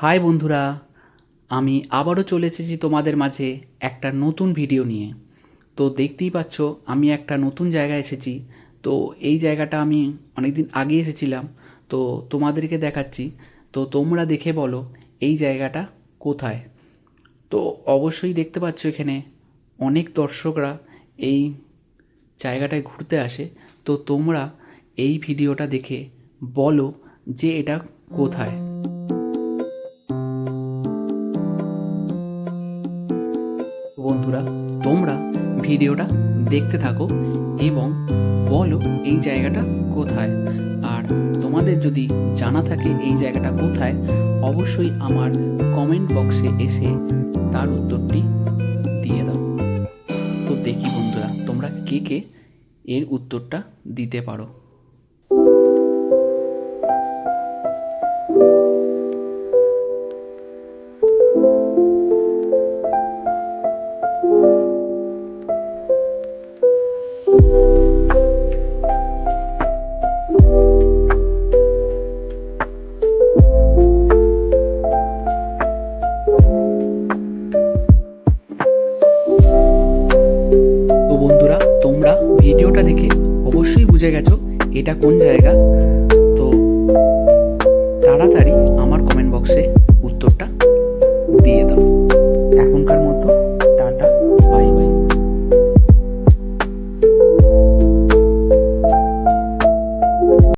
High বন্ধুরা, আমি আবারও চলে এসেছি তোমাদের মাঝে একটা নতুন ভিডিও নিয়ে। তো দেখতেই পাচ্ছ, আমি একটা নতুন জায়গায় এসেছি। তো এই জায়গাটা আমি অনেক দিন আগে এসেছিলাম। তো তোমাদেরকে দেখাচ্ছি। তো তোমরা দেখে বলো, এই জায়গাটা কোথায়? তো অবশ্যই দেখতে পাচ্ছ এখানে অনেক দর্শকরা এই জায়গাটায় ঘুরতে আসে। তো তোমরা এই ভিডিওটা দেখে বলো যে এটা কোথায়। বন্ধুরা, তোমরা ভিডিওটা দেখতে থাকো এবং বলো এই জায়গাটা কোথায়। আর তোমাদের যদি জানা থাকে এই জায়গাটা কোথায়, অবশ্যই আমার কমেন্ট বক্সে এসে তার উত্তরটি দিয়ে দাও। তো দেখি বন্ধুরা, তোমরা কে কে এর উত্তরটা দিতে পারো। বুঝে গেছো এটা কোন জায়গা? তো তাড়াতাড়ি আমার কমেন্ট বক্সে উত্তরটা দিয়ে দাও। এখনকার